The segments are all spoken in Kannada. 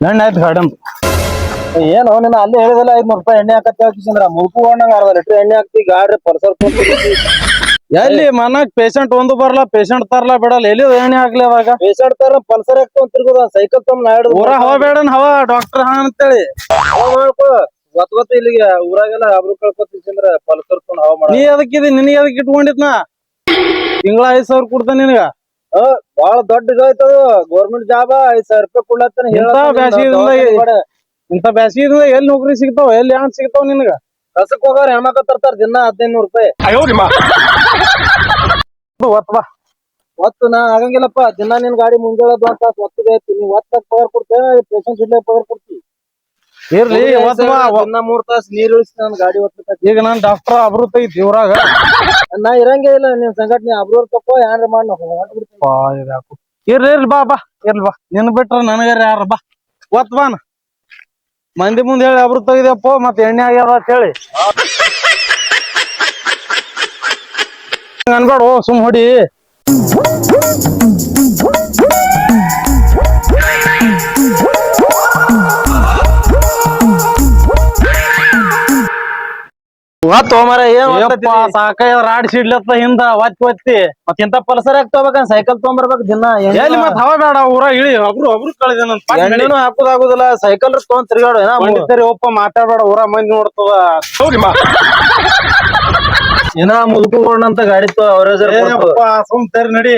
ಗಂಡ ಆಯ್ತು ಗಾರ್ಡನ್ ಏನು ನಿನ್ನ ಅಲ್ಲಿ ಹೇಳಿದಲ್ಲ ಐದ್ನೂರು ರೂಪಾಯಿ ಎಣ್ಣೆ ಹಾಕತ್ತೆ ಹಾಕಿಸಂದ್ರ ಮುಲ್ಕು ಹೋಗಂಗ ಅರ್ಧ ಲೀಟರ್ ಎಣ್ಣೆ ಹಾಕ್ತಿ ಗಾಡ್ರಿ ಪಲ್ಸರ್ ಎಲ್ಲಿ ಮನಾಗ್ ಪೇಷಂಟ್ ಒಂದು ಬರಲ್ಲ ಪೇಷಂಟ್ ತರಲ್ಲ ಬಿಡಲ್ಲ ಎಲ್ಲಿ ಎಣ್ಣೆ ಹಾಕ್ಲಿ ಅವಾಗ? ಪೇಷಂಟ್ ತರ ಪಲ್ಸರ್ ಹಾಕ್ತಾವ್ ತಿರ್ಗೋದ ಸೈಕಲ್ ತಮ್ಮ ನಾ ಹಿಡಿದು ಹವಾ ಬೇಡನ್ ಹವಾ ಡಾಕ್ಟರ್ ಹಾ ಅಂತೇಳಿ. ಗೊತ್ತ ಗೊತ್ತ ಇಲ್ಲಿಗೆ ಊರಾಗೆಲ್ಲ ಅಬ್ರು ಕಳ್ಕೊತಿದ್ರ ಪಲ್ಸರ್ ಕರ್ಕೊಂಡು ಹಾವ ಮಾಡ ನೀ ಅದಕ್ಕಿದಿ ನಿನಗೆ ಅದಕ್ಕೆ ಇಟ್ಕೊಂಡಿದ್ನ? ತಿಂಗಳ ಐದ್ ಸಾವಿರ ಕೊಡ್ತ ನಿನಗ. ಬಾಳ ದೊಡ್ಡ ಇದಾಯ್ತದ ಗೌರ್ಮೆಂಟ್ ಜಾಬ್ ಐದ್ ಸಾವಿರ ರೂಪಾಯಿ ಕೊಡ್ಲತ್ತಾನ ಇಂತ ಬ್ಯಾಸ್ಗಿದಿಂದ ಇಂತ ಬ್ಯಾಸಿಗಿದಿಂದ ಎಲ್ಲಿ ನೌಕರಿ ಸಿಗ್ತಾವ? ಎಲ್ಲಿ ಯಾನ್ ಸಿಗ್ತಾವ ನಿನಗ? ಕಸಕ್ ಹೋಗೋರ್ ಹೆಣ್ಮಕ್ಳು ತರ್ತಾರ ದಿನ ಹದಿನೈದು ರೂಪಾಯಿ. ಒತ್ತ ಬಾ ಒತ್ತು ನಾ ಆಗಂಗಿಲ್ಲಪ್ಪ. ದಿನ ನಿನ್ ಗಾಡಿ ಮುಂಜಾನೆ ಒಂದ್ ತಾಸ್ ಒತ್ತಿಗೆ ಐತಿ ನೀವ್ ಒತ್ತಾಗ ಪವರ್ ಕೊಡ್ತೇವೆ ಪೇಷಂಟ್ ಇಲ್ಲೇ ಪವರ್ ಕೊಡ್ತಿ? ಇರ್ಲಿ ಬಾ ಮೂರ್ ತಾಸ್ ನೀರ್ ಇಳಿಸಿ ನನ್ ಗಾಡಿ ಒತ್ತ ಈಗ ನಾನ್ ಡಾಕ್ಟರ್ ಅಬ್ರು ಐತಿ ಊರಾಗ ನಾ ಇರಂಗೇ ಇಲ್ಲ ನಿಮ್ ಸಂಘಟನೆ ಅಬ್ರೂರ್ ತಪ್ಪೋ ಯಾರ ಮಾಡಿ ಹೊಂಟ್ಬಿಡ್ತೀನಿ ಪಾ, ಇದ್ಯಾಕೋ. ಇರ್ಲಿ ಇರ್ಲಿ ಬಾ ಬಾ ಇರ್ಲಿ ಬಾ. ನಿನ್ ಬಿಟ್ರ ನನಗಾರ ಯಾರ ಬಾ. ಒತ್ ಬಾನ ಮಂದಿ ಮುಂದೆ ಹೇಳಿ ಅಬ್ರು ತೆಗಿದಪ್ಪ ಮತ್ ಎಣ್ಣೆ ಆಗ್ಯಾವ ಅಂತ ಹೇಳಿ. ಅನ್ಬೇಡ ಓ ಸುಮ್ ಹೊಡಿ. ಒತ್ತು ಮರ ಏನ್ ಸಾಕಾಯ ರಾಡ್ ಸಿಡ್ಲತ್ತ ಹಿಂದ ಒತ್ತಿ ಒತ್ತಿ. ಮತ್ ಇಂತ ಪಲ್ಸರ್ ಯಾಕೆ ತಗೋಬೇಕ ಸೈಕಲ್ ತಗೊಂಬರ್ಬೇಕು ದಿನ ಎಲ್ಲಿ ಮತ್ ಹವಾ ಬೇಡ ಊರ ಇಳಿ ಒಬ್ರು ಒಬ್ರು ಎಣ್ಣೆನು ಹಾಕುದಾಗುದಿಲ್ಲ ಸೈಕಲ್ ತಗೊಂಡ್ ತಿರ್ಗಾಡು ಏನ ಒಪ್ಪ ಮಾತಾಡ್ಬೇಡ ಊರ ಮಂದಿ ನೋಡ್ತದ. ಏನ ಮುದುಕೊಂಡಂತ ಗಾಡಿ ಏಯಪ್ಪ ಸುಮ್ ತರಿ ನಡಿ.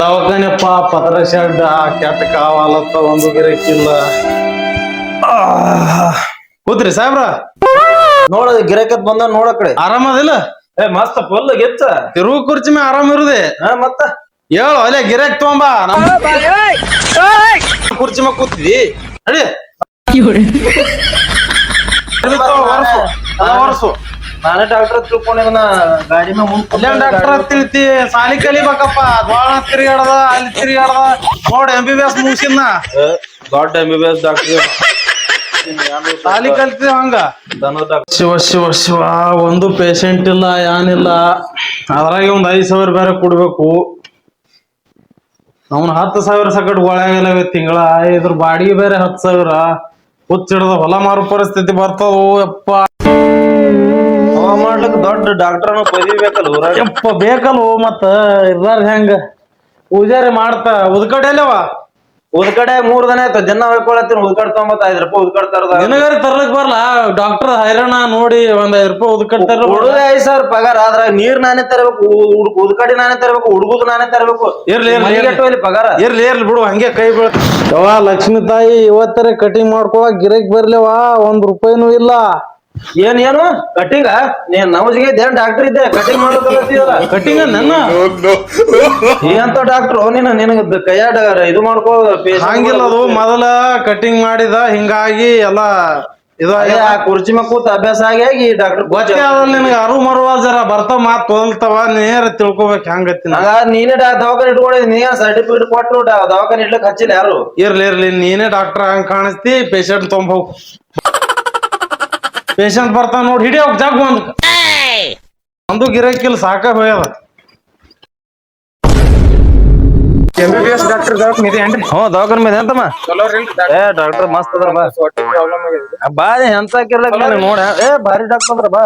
ದವಾಖಾನೆಪ್ಪ ಪತ್ರ ಶೆಡ್ ಕೆಟ್ಟ ಕಾವಾಲತ್ತ ಒಂದು ಗಿರಕ್ಕಿಲ್ಲ ಕೂತ್ರಿ ಸಾಹೇಬ್ರ. ನೋಡ ಗಿರಕತ್ ಬಂದ ನೋಡ ಕಡೆ. ಆರಾಮದಿಲ್ಲ ಏ ಮಸ್ತ್ ಫುಲ್ ಗೆಚ್ಚ. ತಿರುವು ಕುರ್ಚಿ ಮೇ ಆರಾಮ ಇರುದೆ. ಹಾ ಮತ್ತ? ಹೇಳು ಅಲ್ಲೇ ಗಿರಾಕ್ ತಗೊಂಬ. ನಮ್ ಕುರ್ಚಿ ಮೇ ಕೂತಿದಿ ನಡಿ. ವರ್ಸು ನಾನೇ ಡಾಕ್ಟರ್ ತಿಳ್ಕೊಂಡಿನ ಗಾಡಿ ಮೇಲೆ ಮುಂದ್ ಡಾಕ್ಟರ್ ತಿಳಿತಿ ಸಾಲಿ ಕಲಿಬೇಕಪ್ಪ. ದ್ವಾಳ ತಿರುಗಾಡದ ಅಲ್ಲಿ ತಿರುಗಾಡದ. ನೋಡ್ ಎಂ ಬಿ ಬಿ ಎಸ್ ಮುಗಿಸಿದ್ನ. ದೊಡ್ಡ M B B S doctor ಸಾಲಿ ಕಲ್ತಿದ್ ಹಂಗ. ಶಿವ ಶಿವ ಶಿವ ಒಂದು ಪೇಷಂಟ್ ಇಲ್ಲ ಏನಿಲ್ಲ ಅದ್ರಾಗೆ ಒಂದ್ ಐದ್ ಸಾವಿರ ಬೇರೆ ಕೊಡ್ಬೇಕು. ಅವ್ನ ಹತ್ತು ಸಾವಿರ ಸಕಟ್ ಒಳಗೆಲ್ಲ ತಿಂಗಳ. ಇದ್ರ ಬಾಡಿಗೆ ಬೇರೆ ಹತ್ತು ಸಾವಿರ. ಹುಚ್ಚಿಡ್ದ ಹೊಲ ಮಾರು ಪರಿಸ್ಥಿತಿ ಬರ್ತದೋ ಯಪ್ಪ. ಮಾಡ್ಲಿಕ್ ದೊಡ್ಡ ಡಾಕ್ಟರ್ ಪದವಿ ಬೇಕಲ್ಲ ಊರಾಗ? ಯಪ್ಪ ಬೇಕಲ್ಲ ಮತ್ತ ಇರ್ಲಾರ ಹೆಂಗ? ಪೂಜಾರಿ ಮಾಡ್ತಾ ಉದ್ಕಡೆಲ್ಲವ ಉದ್ಕಡೆ ಮೂರ್ ದಿನ ಆಯ್ತು ಜನ ಹೊಯ್ಕೊಳತ್ತೀನಿ ಉದ್ಕಡ್ ತೊಂಬತ್ತ ಐದ್ ರೂಪಾಯಿ ಉದ್ಕಡ್ ತರದ. ನಿನಗಾರ ತರ್ಲಕ್ ಬರಲ್ಲ ಡಾಕ್ಟರ್ ಹೈರಾಣ ನೋಡಿ ಒಂದ್ ಐದ್ ರೂಪಾಯಿ ಉದ್ಕಡ್ ತರ ಹುಡುಗ ಐದ್ ಸಾವಿರ ಪಗಾರ ಆದ್ರ ನೀರ್ ನಾನೇ ತರಬೇಕು ಉದ್ಕಡಿ ನಾನೇ ತರಬೇಕು ಹುಡುಗದು ನಾನೇ ತರಬೇಕು. ಇರ್ಲಿ, ಇರ್ಲಿ, ಪಗಾರ. ಇರ್ಲಿ ಇರ್ಲಿ ಬಿಡು ಹಂಗೆ ಕೈ ಬೀಳ ಯವ್ವ ಲಕ್ಷ್ಮಿ ತಾಯಿ ಇವತ್ತರ ಕಟಿಂಗ್ ಮಾಡ್ಕೊಳಕ್ ಗಿರಕ್ ಬರ್ಲಿವಾ? ಒಂದ್ ರೂಪಾಯಿನೂ ಇಲ್ಲ. ಏನ್ ಏನು? ಕಟಿಂಗ ನೀನ್ ನಮಸ್ಗೆ ಏನ್ ಡಾಕ್ಟರ್ ಇದ್ದೆ? ಕಟಿಂಗ್ ಮಾಡೋದಲ್ಲ ಕಟಿಂಗ್ ನನ್ನ? ಏನಂತ ಡಾಕ್ಟರ್ ನೀನು ನಿನಗ ಕೈಯಾಡ ಇದು ಮಾಡ್ಕೋ ಹಂಗಿಲ್ಲ ಅದು ಮೊದಲ ಕಟಿಂಗ್ ಮಾಡಿದ ಹಿಂಗಾಗಿ ಎಲ್ಲ ಇದು ಆ ಕುರ್ಚಿ ಮ್ಯಾಗ ಕೂತ ಅಭ್ಯಾಸ ಆಗಿ ಆಗಿ ಡಾಕ್ಟರ್ ಗೊತ್ತೇ ಅದಲ್ಲ ನಿನ್ಗೆ ಅರು ಮರುವ ಜರ ಬರ್ತಾವ ಮಾತ್ ತೋಲ್ತವ ನೇರ ತಿಳ್ಕೊಬೇಕು ಹೆಂಗತ್ತಿ ನೀನೇ ಡಾ- ದವಾಖಾನೆ ಇಟ್ಕೊಂಡಿದ್ ನೀ ಸರ್ಟಿಫಿಕೇಟ್ ಕೊಟ್ಟು ಡಾ- ದವಾಖಾನೆ ಇಡ್ಲಕ್ ಹಚ್ಚಿಲ್ಲ ಯಾರು? ಇರ್ಲಿ ಇರ್ಲಿ ನೀನೇ ಡಾಕ್ಟರ್ ಹಂಗ್ ಕಾಣಿಸ್ತಿ ಪೇಷಂಟ್ ತೊಂಬ ಹೋಗ್. ಪೇಷಂಟ್ ಬರ್ತಾನ ನೋಡಿ ಹಿಡಿ ಜಗ್ ಒಂದ್ ಒಂದು ಗಿರಕಿಲ್ ಸಾಕ ಹೋಗ್ಯದ. ಡಾಕ್ಟರ್ ದವಾಖಾನೆ ಇದೆ ಏನ್ರಿ? ಹ್ಞೂ ದವಾಖಾನೆ ಮೇಲೆ ಎಂತಮ್ಮ ಏ ಡಾಕ್ಟರ್ ಮಸ್ತ್ ಅದ್ರ ಬಾ. ಪ್ರಾಬ್ಲಮ್ ಆಗಿದೆ ಬಾ ಎಂತ ನೋಡ. ಏ ಭಾರಿ ಡಾಕ್ಟರ್ ಅಂದ್ರ ಬಾ.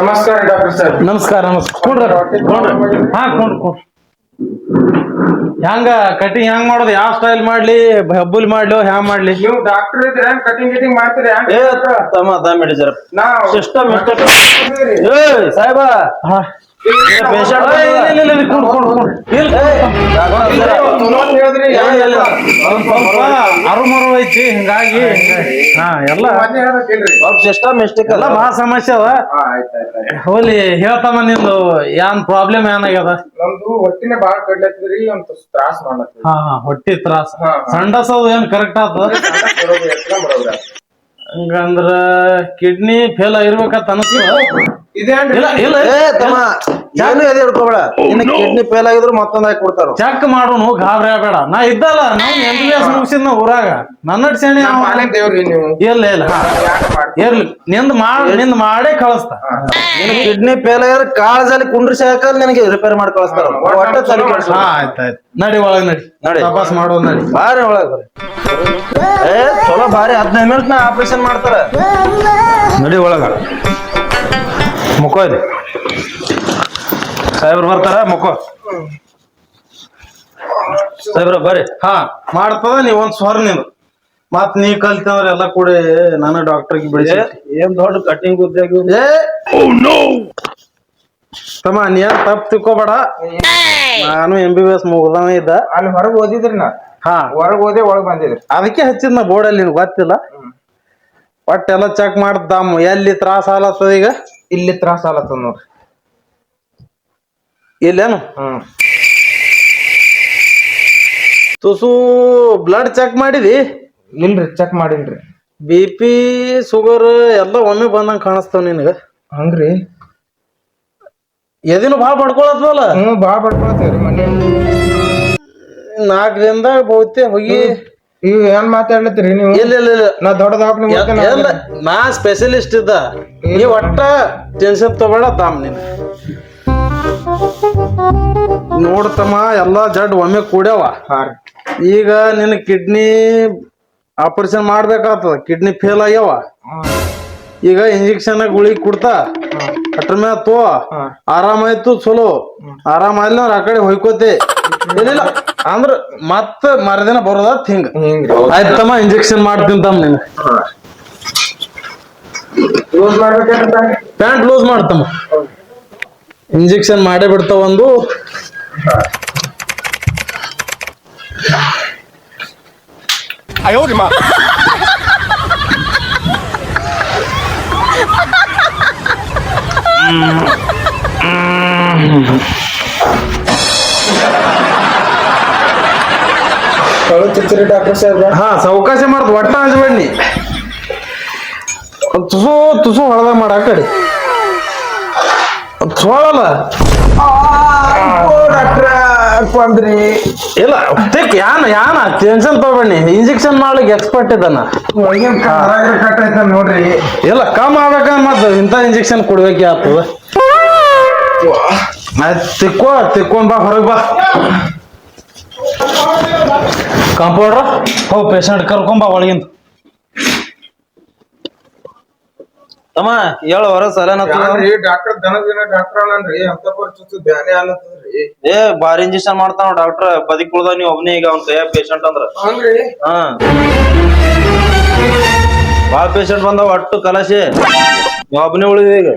ನಮಸ್ಕಾರ ಡಾಕ್ಟರ್ ಸರ್. ನಮಸ್ಕಾರ ನಮಸ್ಕಾರ. ಕೊಡ್ರಿ ಕೊಡ್ರಿ. ಹಾ ಕೊಡ್ರಿ ಕೊಡ್ರಿ. ಹೆಂಗ ಕಟಿಂಗ್ ಹೆಂಗ್ ಮಾಡೋದು? ಯಾವ ಸ್ಟೈಲ್ ಮಾಡ್ಲಿ? ಹಬ್ಬಲ್ ಮಾಡ್ಲಿ ಹ್ಯಾಂಗ್ ಮಾಡ್ಲಿ? ನೀವು ಡಾಕ್ಟರ್ ಇದ್ರೆ ಕಟಿಂಗ್ ಗಿಟಿಂಗ್ ಮಾಡ್ತೀರಿ? ಏ ತಮ್ಮ ಹಿಡಿ ಸಿಸ್ಟಮ್ ಇಷ್ಟ ಏ ಸಾಹೇಬ. ಅರುಮರು ಐತಿ ಹಿಂಗಾಗಿ ಹಾ ಎಲ್ಲ ಸಿಸ್ಟಮ್ ಮಿಸ್ಟೇಕ್ ಎಲ್ಲ ಬಹಳ ಸಮಸ್ಯೆ ಅದ ಹೋಲಿ ಹೇಳ್ತಮ್ಮ ನಿಂದು ಏನ್ ಪ್ರಾಬ್ಲಮ್ ಏನಾಗ್ಯದ ನಮ್ದು ಹೊಟ್ಟಿನ ಬಾಳ ಕಡ್ಲತ್ತಿದ್ರಿ ಒಂದ್ ತ್ರಾಸ್ ಮಾಡ್ಲತ್ತೀರಿ ಹಾ ಹಾ ಹೊಟ್ಟಿ ತ್ರಾಸ. ಸಂಡಸದು ಏನ್ ಕರೆಕ್ಟ್ ಆತದ. ಹಂಗಂದ್ರ ಕಿಡ್ನಿ ಫೇಲ್ ಆಗಿರ್ಬೇಕಂತ ಅನಸ್ತದ ಇದೇನ್ರಿ ಇಲ್ಲ ಇಲ್ಲ. ಏ ತಮ್ಮ ಏನು ಎದೆ ಹಿಡ್ಕೋಬೇಡ. ನಿನ್ನ ಕಿಡ್ನಿ ಫೇಲ್ ಆಗಿದ್ರು ಮತ್ತೊಂದ್ ಹಾಕಿ ಕೊಡ್ತಾರ? ಚೆಕ್ ಮಾಡೋನು ಗಾಬರಿ ಆಗಬೇಡ. ನಾ ಇದ್ದಲ್ಲ ನಾವು ಎಂ ಬಿ ಎಸ್ ಮುಗಿಸಿದ್ನ ಊರಾಗ. ನನ್ನ ಸೇಣಿ ಇಲ್ಲ ಇಲ್ಲ. ಇರ್ಲಿ ನಿಂದ್ ಮಾಡ ನಿಂದ್ ಮಾಡೇ ಕಳಿಸ್ತಾ. ಕಿಡ್ನಿ ಫೇಲ್ ಆಗಿದ್ರೆ ಕಾಳಜಲ್ಲಿ ಕುಂಡ್ರಿಸಿ ಹಾಕಲ್ ನಿನಗೆ ರಿಪೇರ್ ಮಾಡಿ ಕಳಿಸ್ತಾರ? ಒಟ್ಟ ತಲೆ ಆಯ್ತಾಯ್ತು ನಡಿ ಒಳಗ ನಡಿ. ನಡಿ. ತಪಾಸ್ ಮಾಡೋ ನಡಿ. ಬಾರಿ ಒಳಗ ಏ ಚಲೋ ಬಾರಿ ಹದಿನೈದು ಮಿನಿಟ್ ನಾ ಆಪರೇಷನ್ ಮಾಡ್ತಾರ. ನಡಿ ಒಳಗ. ಮುಖ ಇದೆ. ಸಾಹೇಬ್ರು ಬರ್ತಾರ? ಮುಖ? ಸಾಹೇಬ್ರ ಬರ್ರಿ. ಹಾ ಮಾಡ್ತದ ನೀವ್ ಒಂದ್ ಸ್ವರ್ ನೀ ಮತ್ ನೀ ಕಲ್ತಂದ್ರ ಎಲ್ಲ ಕೂಡ ನಾನು ಡಾಕ್ಟರ್ ಬಿಡಿಸಿ. ಏನ್ ದೊಡ್ಡ ಕಟಿಂಗ್ ಉದ್ಯೋಗ ತಮ್ಮ ನೀ ಏನ್ ತಪ್ಪು ತಿಳ್ಕೊಬೇಡ. ನಾನು ಎಂ ಬಿ ಬಿ ಎಸ್ ಮುಗ್ದವ ಇದ್ದ. ಅಲ್ಲಿ ಹೊರಗೆ ಓದಿದ್ರಿ ನಾ? ಹಾ. ಹೊರಗೆ ಓದಿ ಒಳಗ್ ಬಂದಿದ್ರಿ. ಅದಕ್ಕೆ ಹಚ್ಚಿದ್ ನಾ ಬೋರ್ಡಲ್ಲಿ ನಿನ್ಗೆ ಗೊತ್ತಿಲ್ಲ ಒಟ್ಟೆಲ್ಲ ಚೆಕ್ ಮಾಡ್ದಾಮ ಎಲ್ಲಿ ತ್ರಾಸ ಆಲತ್ತದ ಈಗ? ಇಲ್ಲಿ ತ್ರಾಸ ಆಲತ್ತದ ನೋಡ್ರಿ. ಇಲ್ಲೇನು? ಹ್ಮ್. ತುಸು ಬ್ಲಡ್ ಚೆಕ್ ಮಾಡಿದಿ? ಇಲ್ರಿ ಚೆಕ್ ಮಾಡಿಲ್ರಿ ಬಿ ಪಿ ಶುಗರ್ ಎಲ್ಲ ಒಮ್ಮೆ ಬಂದಂಗ ಕಾಣಿಸ್ತಾವ ನಿನಗ? ಹಂಗ್ರಿ. ಎದಿನು ಭಾಳ ಪಡ್ಕೊಳತ್ತಲ್ಲ ಹ್ಮ್ ಬಾಳ್ ಬಡ್ಕೊಳತ್ತೇವ್ರಿ ಮನೆ ನಾಲ್ಕು ದಿನದಾಗ ಬಹುತೆ ಹೋಗಿ ಇವ್ ಏನ್ ಮಾತಾಡ್ಲತ್ತೀರಿ ನೀವು? ಇಲ್ಲ ಇಲ್ಲ ಇಲ್ಲ. ನಾ ದೊಡ್ಡ ದವಾಖಾನೆ ಎಲ್ಲ ನಾ ಸ್ಪೆಷಲಿಸ್ಟ್ ಇದ್ದ. ನೀ ಒಟ್ಟ ಟೆನ್ಷನ್ ತಗೋಬೇಡ ತಾಮ್ ನೀನು. ನೋಡ್ತಮ್ಮ ಎಲ್ಲಾ ಜಡ್ ಒಮ್ಮೆ ಕೂಡ್ಯಾವ. ಈಗ ನಿನ್ನ ಕಿಡ್ನಿ ಆಪರೇಷನ್ ಮಾಡ್ಬೇಕಾಗ್ತದ. ಕಿಡ್ನಿ ಫೇಲ್ ಆಗ್ಯಾವ. ಈಗ ಇಂಜೆಕ್ಷನ್ ಗುಳಿಗೆ ಕೊಡ್ತಾ. ಅಟ್ರ ಮ್ಯಾಲ ತೋ. ಆರಾಮಾಯ್ತು ಚಲೋ. ಆರಾಮ ಆಯ್ಲ ಆ ಕಡೆ ಹೊಯ್ಕೋತೆ. ಏನಿಲ್ಲ ಅಂದ್ರ ಮತ್ತ ಮರದಿನ ಬರೋದತ್ ಹಿಂಗ. ಆಯ್ತಮ್ಮ ಇಂಜೆಕ್ಷನ್ ಮಾಡ್ತೀನಿ ತಮ್ಮ ನೀನು ಪ್ಯಾಂಟ್ ಲೂಸ್ ಮಾಡ್ತಮ್ಮ ಇಂಜೆಕ್ಷನ್ ಮಾಡೇ ಬಿಡ್ತಾವ ಒಂದು. ಕಳು ಚಿಚ್ಚಿರಿ ಡಾಕ್ಟರ್ ಸಾಹೇಬ್ರ ಹಾ ಸಾವಕಾಶ ಮಾಡ್ತ ಒಟ್ಟ ಅಂಜಬೇಡಿ ತುಸು ತುಸು ಹೊಡೆದ ಮಾಡ ಆ ಕಡೆ ಸೋಳಲ್ಲ ಡಾಕ್ಟ್ರ ಬಂದ್ರಿ ಇಲ್ಲ ತಿಕ್ ಯಾನ ಯಾನ ಟೆನ್ಷನ್ ತಗೋಬೇಡಿ. ಇಂಜೆಕ್ಷನ್ ಮಾಡ್ಲಿಕ್ಕೆ ಎಕ್ಸ್ಪರ್ಟ್ ಇದ್ದಾನ. ಒಳಗಿನ ಕಟ್ ಆಯ್ತ ನೋಡ್ರಿ? ಇಲ್ಲ ಕಮ್ ಆಗ್ಬೇಕ ಮತ್ತ ಇಂಥ ಇಂಜೆಕ್ಷನ್ ಕೊಡ್ಬೇಕೆ ಆಗ್ತದ. ಆಯ್ತು ತಿಕ್ಕೋ ತಿಕ್ಕೊಂಡ್ ಬಾ ಹೊರಗೆ ಬಾ. ಕಾಂಪೌಂಡ್ರ ಹೋಗ್ ಪೇಷಂಟ್ ಕರ್ಕೊಂಬಾ ಒಳಗಿಂದ. ತಮ್ಮ ಏಳು ವರ ಸಲ ಡಾಕ್ಟರ್ ದನ ದಿನ ಡಾಕ್ಟರ್ ಅಲ್ಲನ್ರಿ? ಅಂತ ಪರಿಸ್ಥಿತಿ ಬ್ಯಾನೆ ಆಲತ್ತದ್ರಿ ಏ ಬಾರಿ ಇಂಜೆಕ್ಷನ್ ಮಾಡ್ತಾವ ಡಾಕ್ಟರ್ ಬದಿಕುಳ್ದ ನೀವ್ ಒಬ್ನೇ ಈಗ ಅವ್ನ ಕೈಯ ಪೇಷಂಟ್ ಅಂದ್ರ. ಹಂಗ್ರಿ? ಹಾ. ಬಾಳ ಪೇಷಂಟ್ ಬಂದಾವ ಒಟ್ಟು ಕಲಾಶೆ. ನೀವ್ ಒಬ್ನೇ ಉಳಿದ ಈಗ.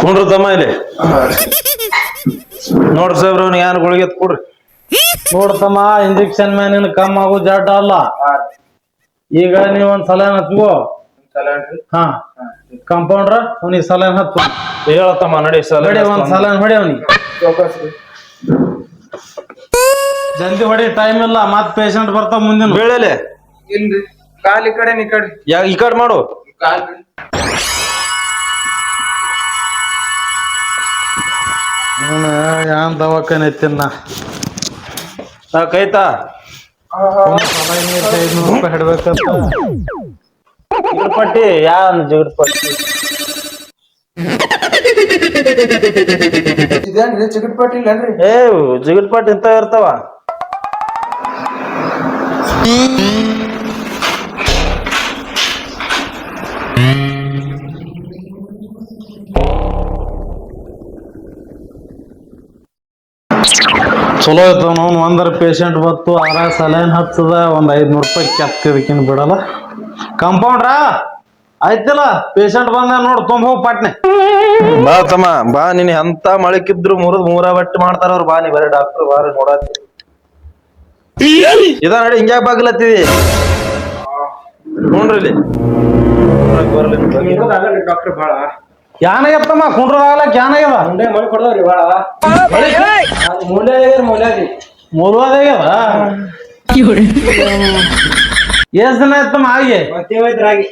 ಕುಂಡ್ರ ತಮ್ಮ ಇಲ್ಲಿ. ನೋಡ್ರಿ ಸಾಹೇಬ್ರ ಅವ್ನಿಗೆ ಏನ್ ಗುಳಿಗೆ ಕೊಡ್ರಿ. ನೋಡ್ತಮ್ಮ ಇಂಜೆಕ್ಷನ್ ಮ್ಯಾನಿನ ಕಮ್ ಆಗೋ ಜಡ್ಡ ಅಲ್ಲ. ಈಗ ನೀವ್ ಒಂದ್ ಸಲ ಹಚ್ಕೋ ಹಾ. ಕಾಂಪೌಂಡ್ರ ಅವನಿಗೆ ಸಲನ್ ಹತ್ತು ಹೇಳತ್ತಮ್ಮ ನಡಿ ಸಲ ಹೊಡಿ ಒಂದ್ ಸಲನ್ ಹೊಡಿ ಅವನಿಗೆ. ಜಲ್ದಿ ಹೊಡಿ ಟೈಮ್ ಇಲ್ಲ. ಮತ್ ಪೇಷಂಟ್ ಬರ್ತಾವ ಮುಂದಿನ ಬೀಳಲೆ. ಇಲ್ರಿ. ಕಾಲ್ ಈ ಕಡೆ ಈ ಕಡೆ. ಯಾ ಈ ಕಡೆ ಮಾಡು. ಕಾಲ್ ಯಾನ್ ದವಾಖಾನೆ ಐತಿನ್ನ ಕೈತಾ? ಐದ್ನೂರು ರೂಪಾಯಿ ಹಿಡ್ಬೇಕಂತ. ಜಿಗಟ್ ಪಟ್ಟಿ ಯಾನ್ ಜಿಗಟ್ ಪಟ್ಟಿ ಇದೇನ್ರಿ ಚಿಗಟ್ ಪಟ್ಟಿ ಏ ಜಿಗಟ್ ಪಟ್ಟಿ ಇಂತ ಇರ್ತಾವ. ಚಲೋ ಐತ ನಾವು ಒಂದರ ಪೇಷಂಟ್ ಬತ್ತು ಆರ ಸಲೈನ್ ಹತ್ತದ ಒಂದ್ ಐದ್ನೂರು ರೂಪಾಯಿ ಕೆತ್ತಿದಕ್ಕಿನ್ ಬಿಡಲ್ಲ. ಕಂಪೌಂಡ್ರಾ ಆಯ್ತಿಲ್ಲ ಪೇಷಂಟ್ ಬಂದ ನೋಡು ತುಂಬ ಹೋಗಿ ಪಟ್ನೆ. ಬಾ ತಮ್ಮ ಬಾ ನೀನ್ ಎಂತ ಮಳಕಿದ್ರು ಮುರಿದ್ ಮೂರ ಬಟ್ಟಿ ಮಾಡ್ತಾರ ಅವ್ರು ಬಾ ನೀ ಬರೀ ಡಾಕ್ಟರ್ ಬಾರಿ ನೋಡತ್ತಿ ಇದ ನಡಿ ಹಿಂಗ್ಯಾಕ್ ಬಾಗ್ಲತ್ತಿದಿ? ನೋಡ್ರಿ ಇಲ್ಲಿ. ಬರ್ಲಿ ನಿಮ್ ಡಾಕ್ಟರ್ ಬಾಳ. ಯಾನಾಗತ್ತಮ್ಮ ಕುಂಡ್ರ ಆಗ್ಲಕ್ ಯಾನಾಗ್ಯದ ಮುಂಡೆ ಮಳಿ ಕೊಡದವ್ರಿ ಬಾಳ. ಮುಂಡೆ ಮೂಲೆ ಮೂಲವಾದಾಗ್ಯದ ಎಷ್ಟ್ ದಿನ ಆಯ್ತಮ್ಮ ಆಗಿ? ಮತ್ತೆ ಹೋಯ್ತ್ರಾಗಿ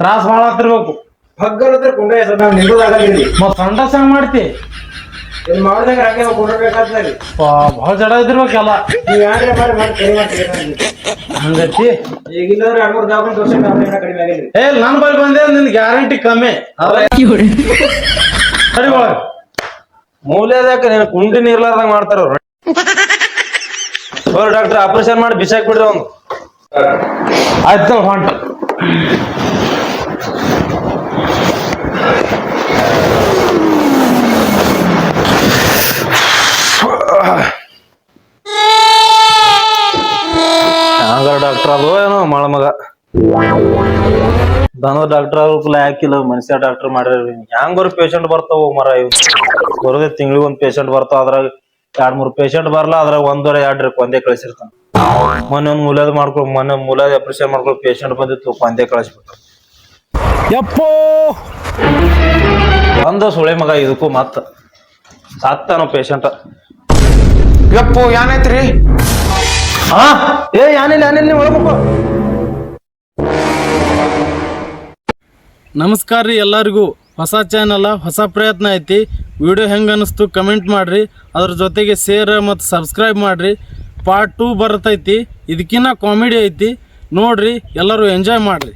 ತ್ರಾಸ್ ಭಾಳ ಆಗ್ತಿರ್ಬೇಕು. ಹಗ್ಗಲತ್ರ ಕುಂಡೆ ನಾವು ನಿಲ್ಲೋದಾಗಲ್ಲ ಮತ್ ಸಂಡಾಸ ಹೆಂಗ್ ಮಾಡ್ತಿ? ಭಾಳ ಜಡ ಇದ್ದಿರ್ಬೇಕಲ್ಲ. ಹಂಗೈತಿ? ಏ ನನ್ ಬಳಿ ಬಂದೆ ನಿನ್ ಗ್ಯಾರಂಟಿ ಕಮ್ಮಿ. ಸರಿ ಮೂಲ್ಯದಕ್ಕೆ ನೀನು ಕುಂಡಿ ನೀರ್ಲಾರ್ದಂಗ ಮಾಡ್ತಾರ ಅವ್ರು. ಅವ್ರು ಡಾಕ್ಟರ್ ಆಪರೇಷನ್ ಮಾಡಿ ಬಿಸಾಕ್ ಬಿಡ್ರಿ ಅವ್ನು. ಆಯ್ತು ಹೊಂಟ ಹಂಗಾರ ಡಾಕ್ಟರ್ ಅದು ಏನೋ ಮಳ ಮಗ. ದನ ಡಾಕ್ಟರ್ ಅವ್ರಲ್ಲ ಯಾಕಿಲ್ಲ ಮನುಷ್ಯ ಡಾಕ್ಟರ್ ಮಾಡ್ರಿ ಬರೋ ಪೇಷಂಟ್ ಬರ್ತಾವ ಮರ ಇವ್ ಬರೋದೇ ತಿಂಗಳಿಗೆ ಒಂದ್ ಪೇಷಂಟ್ ಬರ್ತಾವ ಅದ್ರಾಗ ಎರಡ್ ಮೂರ್ ಪೇಷಂಟ್ ಬರಲ್ಲ ಅದ್ರಾಗ ಒಂದೂವರೆ ಎರಡ್ ಒಂದೇ ಕಳಿಸಿರ್ತಾನ ಮೊನ್ನೆ ಒಂದ್ ಮೂಲದ ಮಾಡ್ಕೊ ಮೊನ್ನೆ ಮೂಲ್ಯದ ಅಪ್ರಿಷಿಯೇಟ್ ಮಾಡ್ಕೊಳ್ ಪೇಷಂಟ್ ಬಂದಿತ್ತು ಒಂದೇ ಕಳಿಸ್ಬಿಟ್ಟು ಯಪ್ಪೋ! ಒಂದ ಸುಳೆ ಮಗ ಇದಕ್ಕೂ ಮತ್ತ. ಸತ್ತಾನೋ ಪೇಷಂಟ್ ಯಪ್ಪು ಏನಾಯ್ತ್ರಿ ಹಾ ಏ, ಯಾನಿಲ್ಲ ಯಾನಿಲ್ಲ, ನೀವು ನಮಸ್ಕಾರ ರೀ ಎಲ್ಲರಿಗೂ. ಹೊಸ ಚಾನಲ್ ಹೊಸ ಪ್ರಯತ್ನ ಐತಿ. ವಿಡಿಯೋ ಹೆಂಗೆ ಅನಿಸ್ತು ಕಮೆಂಟ್ ಮಾಡಿರಿ. ಅದ್ರ ಜೊತೆಗೆ ಶೇರ್ ಮತ್ತು ಸಬ್ಸ್ಕ್ರೈಬ್ ಮಾಡಿರಿ. ಪಾರ್ಟ್ ಟೂ ಬರ್ತೈತಿ. ಇದಕ್ಕಿನ್ನ ಕಾಮಿಡಿ ಐತಿ. ನೋಡ್ರಿ, ಎಲ್ಲರೂ ಎಂಜಾಯ್ ಮಾಡಿರಿ.